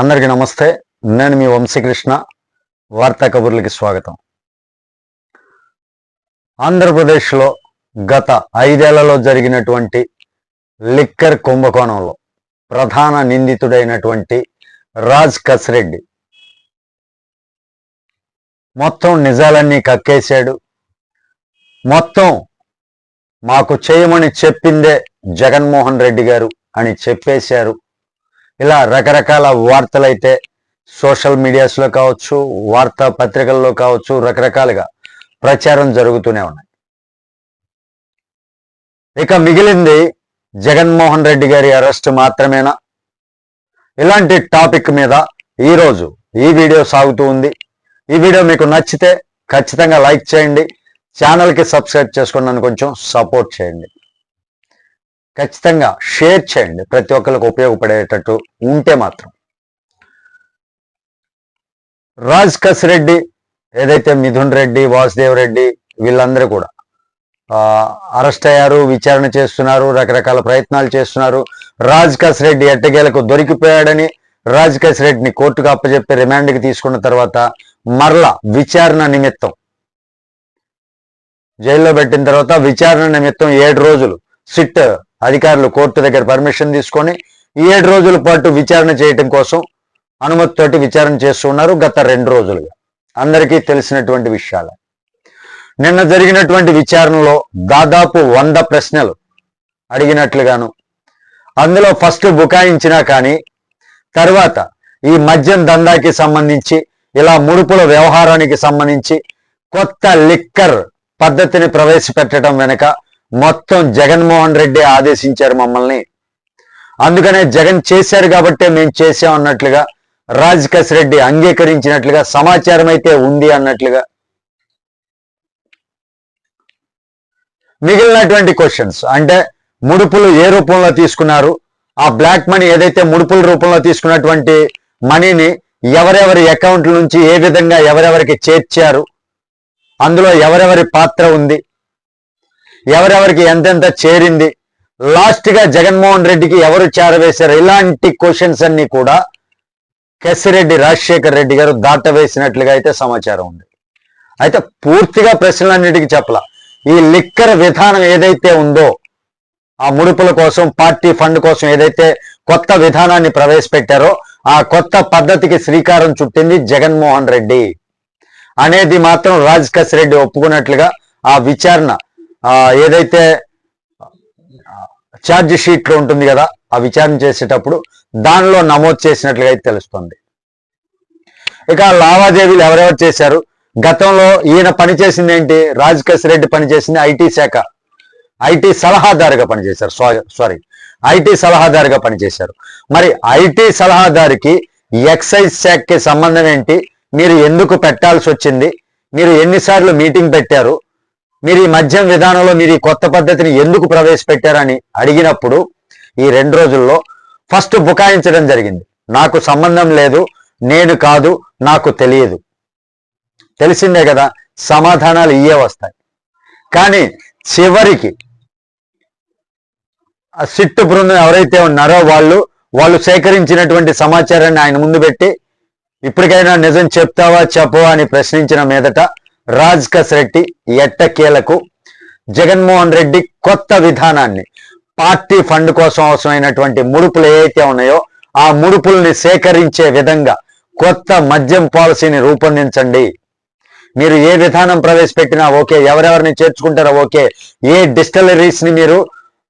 అందరికీ నమస్తే. నేను మీ వంశీకృష్ణ. వార్తా కబుర్లకి స్వాగతం. ఆంధ్రప్రదేశ్లో గత ఐదేళ్ళలో జరిగినటువంటి లిక్కర్ కుంభకోణంలో ప్రధాన నిందితుడైనటువంటి రాజ్ కసిరెడ్డి మొత్తం నిజాలన్నీ కక్కేశాడు. మొత్తం మాకు చేయమని చెప్పిందే జగన్మోహన్ రెడ్డి గారు అని చెప్పేశారు. ఇలా రకరకాల వార్తలైతే సోషల్ మీడియాస్లో కావచ్చు వార్తా పత్రికల్లో కావచ్చు రకరకాలుగా ప్రచారం జరుగుతూనే ఉన్నాయి. ఇక మిగిలింది జగన్మోహన్ రెడ్డి గారి అరెస్ట్ మాత్రమేనా? ఇలాంటి టాపిక్ మీద ఈరోజు ఈ వీడియో సాగుతూ ఉంది. ఈ వీడియో మీకు నచ్చితే ఖచ్చితంగా లైక్ చేయండి. ఛానల్కి సబ్స్క్రైబ్ చేసుకుని నన్ను కొంచెం సపోర్ట్ చేయండి. ఖచ్చితంగా షేర్ చేయండి. ప్రతి ఒక్కరికి ఉపయోగపడేటట్టు ఉంటే మాత్రం. రాజ్ కస్ రెడ్డి ఏదైతే మిథున్ రెడ్డి వాసుదేవ్ రెడ్డి వీళ్ళందరూ కూడా అరెస్ట్ అయ్యారు విచారణ చేస్తున్నారు రకరకాల ప్రయత్నాలు చేస్తున్నారు. రాజ్ కస్ రెడ్డి ఎట్టగేలకు దొరికిపోయాడని రాజ్ కస్ రెడ్డిని కోర్టుకు అప్పచెప్పి రిమాండ్కి తీసుకున్న తర్వాత మరలా విచారణ నిమిత్తం జైల్లో పెట్టిన తర్వాత విచారణ నిమిత్తం ఏడు రోజులు సిట్ అధికారులు కోర్టు దగ్గర పర్మిషన్ తీసుకొని ఏడు రోజుల పాటు విచారణ చేయటం కోసం అనుమతితోటి విచారణ చేస్తున్నారు గత రెండు రోజులుగా. అందరికీ తెలిసినటువంటి విషయాలు. నిన్న జరిగినటువంటి విచారణలో దాదాపు వంద ప్రశ్నలు అడిగినట్లుగాను అందులో ఫస్ట్ బుకాయించినా కానీ తర్వాత ఈ మద్యం దందాకి సంబంధించి ఇలా ముడుపుల వ్యవహారానికి సంబంధించి కొత్త లిక్కర్ పద్ధతిని ప్రవేశపెట్టడం వెనుక మొత్తం జగన్మోహన్ రెడ్డి ఆదేశించారు మమ్మల్ని. అందుకనే జగన్ చేశారు కాబట్టే మేము చేసాం అన్నట్లుగా రాజ్ రెడ్డి అంగీకరించినట్లుగా సమాచారం అయితే ఉంది అన్నట్లుగా. మిగిలినటువంటి క్వశ్చన్స్ అంటే ముడుపులు ఏ రూపంలో తీసుకున్నారు ఆ బ్లాక్ మనీ ఏదైతే ముడుపుల రూపంలో తీసుకున్నటువంటి మనీని ఎవరెవరి అకౌంట్ల నుంచి ఏ విధంగా ఎవరెవరికి చేర్చారు అందులో ఎవరెవరి పాత్ర ఉంది ఎవరెవరికి ఎంతెంత చేరింది? లాస్ట్గా జగన్మోహన్ రెడ్డికి ఎవరు చేరవేశారు? ఇలాంటి క్వశ్చన్స్ అన్ని కూడా కెసిరెడ్డి రాజశేఖర్ రెడ్డి గారు దాటవేసినట్లుగా అయితే సమాచారం ఉంది. అయితే పూర్తిగా ప్రశ్నలన్నిటికీ చెప్పలా. ఈ లిక్కర్ విధానం ఏదైతే ఉందో ఆ ముడుపుల కోసం పార్టీ ఫండ్ కోసం ఏదైతే కొత్త విధానాన్ని ప్రవేశపెట్టారో ఆ కొత్త పద్ధతికి శ్రీకారం చుట్టింది జగన్మోహన్ రెడ్డి. అనేది మాత్రం రాజ్ రెడ్డి ఒప్పుకున్నట్లుగా ఆ విచారణ ఏదైతే ఛార్జ్ షీట్ ఉంటుంది కదా ఆ విచారణ చేసేటప్పుడు దానిలో నమోదు చేసినట్లుగా అయితే తెలుస్తుంది. ఇక లావాదేవీలు ఎవరెవరు చేశారు? గతంలో ఈయన పనిచేసింది ఏంటి? రాజ్ రెడ్డి పనిచేసింది ఐటీ శాఖ. ఐటీ సలహాదారుగా పనిచేశారు. సారీ ఐటీ సలహాదారుగా పనిచేశారు. మరి ఐటీ సలహాదారికి ఎక్సైజ్ శాఖకి సంబంధం ఏంటి? మీరు ఎందుకు పెట్టాల్సి వచ్చింది? మీరు ఎన్నిసార్లు మీటింగ్ పెట్టారు? మీరు ఈ మద్యం విధానంలో మీరు ఈ కొత్త పద్ధతిని ఎందుకు ప్రవేశపెట్టారని అడిగినప్పుడు ఈ రెండు రోజుల్లో ఫస్ట్ బుకాయించడం జరిగింది. నాకు సంబంధం లేదు నేను కాదు నాకు తెలియదు. తెలిసిందే కదా సమాధానాలు ఇయే వస్తాయి. కానీ చివరికి ఆ సిట్టు బృందం ఎవరైతే ఉన్నారో వాళ్ళు వాళ్ళు సేకరించినటువంటి సమాచారాన్ని ఆయన ముందు పెట్టి ఇప్పటికైనా నిజం చెప్తావా చెప్పవా అని ప్రశ్నించిన మీదట రాజ్ కసరెడ్డి ఎట్టకేలకు జగన్మోహన్ రెడ్డి కొత్త విధానాన్ని పార్టీ ఫండ్ కోసం అవసరమైనటువంటి ముడుపులు ఏవైతే ఉన్నాయో ఆ ముడుపుల్ని సేకరించే విధంగా కొత్త మద్యం పాలసీని రూపొందించండి. మీరు ఏ విధానం ప్రవేశపెట్టినా ఓకే ఎవరెవరిని చేర్చుకుంటారో ఓకే ఏ డిస్టలరీస్ని మీరు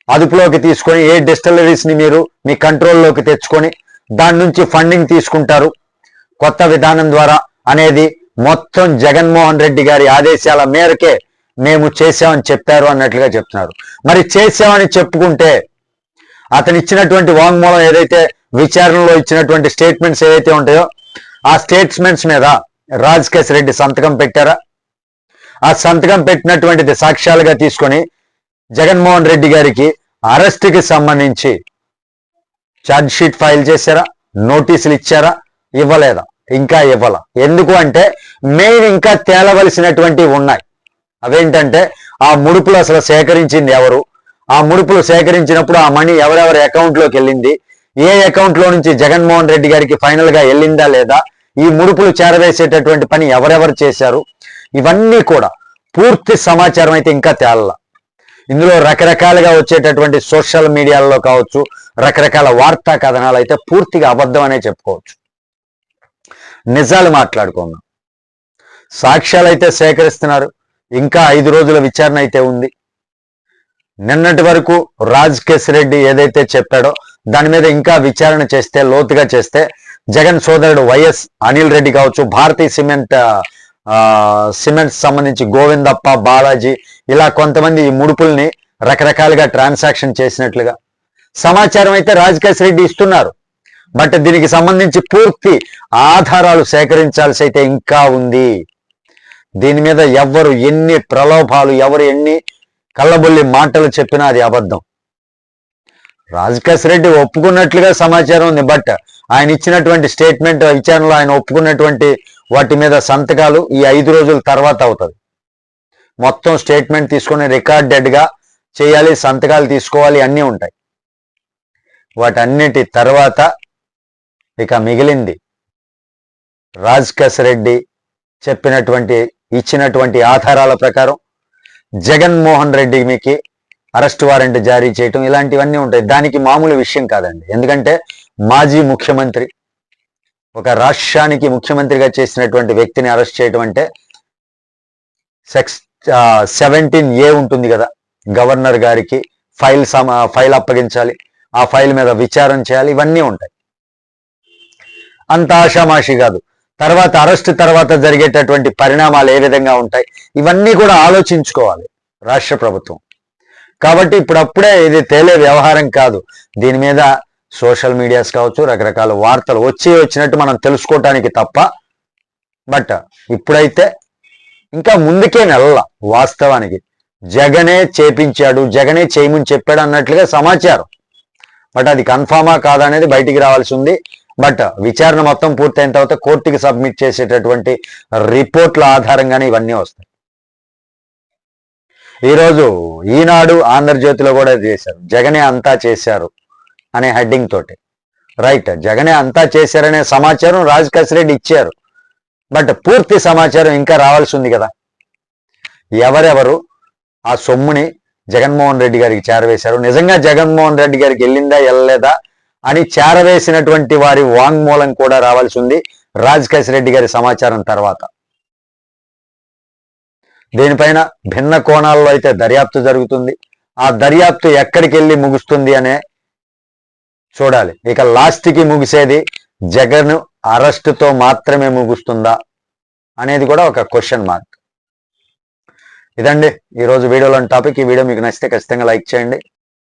అదుపులోకి తీసుకొని ఏ డిస్టలరీస్ని మీరు మీ కంట్రోల్లోకి తెచ్చుకొని దాని నుంచి ఫండింగ్ తీసుకుంటారు. కొత్త విధానం ద్వారా అనేది మొత్తం జగన్మోహన్ రెడ్డి గారి ఆదేశాల మేరకే మేము చేసామని చెప్పారు అన్నట్లుగా చెప్తున్నారు. మరి చేసామని చెప్పుకుంటే అతను ఇచ్చినటువంటి వాంగ్మూలం ఏదైతే విచారణలో ఇచ్చినటువంటి స్టేట్మెంట్స్ ఏదైతే ఉంటాయో ఆ స్టేట్మెంట్స్ మీద రాజకేశ్ రెడ్డి సంతకం పెట్టారా? ఆ సంతకం పెట్టినటువంటిది సాక్ష్యాలుగా తీసుకొని జగన్మోహన్ రెడ్డి గారికి అరెస్ట్కి సంబంధించి ఛార్జ్ షీట్ ఫైల్ చేశారా? నోటీసులు ఇచ్చారా? ఇవ్వలేదా? ఇంకా ఇవ్వాల. ఎందుకు అంటే మెయిన్ ఇంకా తేలవలసినటువంటివి ఉన్నాయి. అవేంటంటే ఆ ముడుపులు అసలు సేకరించింది ఎవరు? ఆ ముడుపులు సేకరించినప్పుడు ఆ మనీ ఎవరెవరి అకౌంట్లోకి వెళ్ళింది? ఏ అకౌంట్లో నుంచి జగన్మోహన్ రెడ్డి గారికి ఫైనల్గా వెళ్ళిందా లేదా? ఈ ముడుపులు చేరవేసేటటువంటి పని ఎవరెవరు చేశారు? ఇవన్నీ కూడా పూర్తి సమాచారం అయితే ఇంకా తేలాల. ఇందులో రకరకాలుగా వచ్చేటటువంటి సోషల్ మీడియాలో కావచ్చు రకరకాల వార్తా కథనాలు అయితే పూర్తిగా అబద్ధం అనే చెప్పుకోవచ్చు. నిజాలు మాట్లాడుకుందాం. సాక్ష్యాలు అయితే సేకరిస్తున్నారు. ఇంకా ఐదు రోజుల విచారణ అయితే ఉంది. నిన్నటి వరకు రాజ్ రెడ్డి ఏదైతే చెప్పాడో దాని మీద ఇంకా విచారణ చేస్తే లోతుగా చేస్తే జగన్ సోదరుడు వైఎస్ అనిల్ రెడ్డి కావచ్చు భారతీయ సిమెంట్ సిమెంట్ సంబంధించి గోవిందప్ప బాలాజీ ఇలా కొంతమంది ఈ ముడుపుల్ని రకరకాలుగా ట్రాన్సాక్షన్ చేసినట్లుగా సమాచారం అయితే రాజకేశ్ రెడ్డి ఇస్తున్నారు. బట్ దీనికి సంబంధించి పూర్తి ఆధారాలు సేకరించాల్సి అయితే ఇంకా ఉంది. దీని మీద ఎవరు ఎన్ని ప్రలోభాలు ఎవరు ఎన్ని కళ్ళబొల్లి మాటలు చెప్పినా అది అబద్ధం. రాజకేశ్ రెడ్డి ఒప్పుకున్నట్లుగా సమాచారం ఉంది బట్ ఆయన ఇచ్చినటువంటి స్టేట్మెంట్ విచారణలో ఆయన ఒప్పుకున్నటువంటి వాటి మీద సంతకాలు ఈ ఐదు రోజుల తర్వాత అవుతుంది మొత్తం స్టేట్మెంట్ తీసుకుని రికార్డెడ్గా చేయాలి సంతకాలు తీసుకోవాలి అన్నీ ఉంటాయి. వాటన్నిటి తర్వాత ఇక మిగిలింది. రాజ్ రెడ్డి చెప్పినటువంటి ఇచ్చినటువంటి ఆధారాల ప్రకారం జగన్మోహన్ రెడ్డి మీకు అరెస్ట్ వారెంట్ జారీ చేయటం ఇలాంటివన్నీ ఉంటాయి. దానికి మామూలు విషయం కాదండి. ఎందుకంటే మాజీ ముఖ్యమంత్రి ఒక రాష్ట్రానికి ముఖ్యమంత్రిగా చేసినటువంటి వ్యక్తిని అరెస్ట్ చేయటం అంటే సెక్స్ సెవెంటీన్ ఏ ఉంటుంది కదా గవర్నర్ గారికి ఫైల్ సమ ఫైల్ అప్పగించాలి ఆ ఫైల్ మీద విచారం చేయాలి ఇవన్నీ ఉంటాయి. అంత ఆషామాషి కాదు. తర్వాత అరెస్ట్ తర్వాత జరిగేటటువంటి పరిణామాలు ఏ విధంగా ఉంటాయి? ఇవన్నీ కూడా ఆలోచించుకోవాలి రాష్ట్ర ప్రభుత్వం. కాబట్టి ఇప్పుడప్పుడే ఇది తేలే వ్యవహారం కాదు. దీని మీద సోషల్ మీడియాస్ కావచ్చు రకరకాల వార్తలు వచ్చి వచ్చినట్టు మనం తెలుసుకోవటానికి తప్ప. బట్ ఇప్పుడైతే ఇంకా ముందుకే నెలల వాస్తవానికి. జగనే చేపించాడు జగనే చేయమని చెప్పాడు అన్నట్లుగా సమాచారం. బట్ అది కన్ఫామా కాదా అనేది బయటికి రావాల్సి ఉంది. బట్ విచారణ మొత్తం పూర్తయిన తర్వాత కోర్టుకి సబ్మిట్ చేసేటటువంటి రిపోర్ట్ల ఆధారంగానే ఇవన్నీ వస్తాయి. ఈరోజు ఈనాడు ఆంధ్రజ్యోతిలో కూడా చేశారు. జగనే అంతా చేశారు అనే హెడ్డింగ్ తోటి. రైట్ జగనే అంతా చేశారనే సమాచారం రాజ్ రెడ్డి ఇచ్చారు. బట్ పూర్తి సమాచారం ఇంకా రావాల్సి ఉంది కదా. ఎవరెవరు ఆ సొమ్ముని జగన్మోహన్ రెడ్డి గారికి చేరవేశారు? నిజంగా జగన్మోహన్ రెడ్డి గారికి వెళ్ళిందా వెళ్ళలేదా? అని చేరవేసినటువంటి వారి వాంగ్మూలం కూడా రావాల్సి ఉంది. రాజ్ రెడ్డి గారి సమాచారం తర్వాత. దీనిపైన భిన్న కోణాల్లో అయితే దర్యాప్తు జరుగుతుంది. ఆ దర్యాప్తు ఎక్కడికి వెళ్ళి ముగుస్తుంది అనే చూడాలి. ఇక లాస్ట్కి ముగిసేది జగన్ అరెస్టుతో మాత్రమే ముగుస్తుందా అనేది కూడా ఒక క్వశ్చన్ మార్క్. ఇదండి. ఈరోజు వీడియోలోని టాపిక్. ఈ వీడియో మీకు నచ్చితే ఖచ్చితంగా లైక్ చేయండి.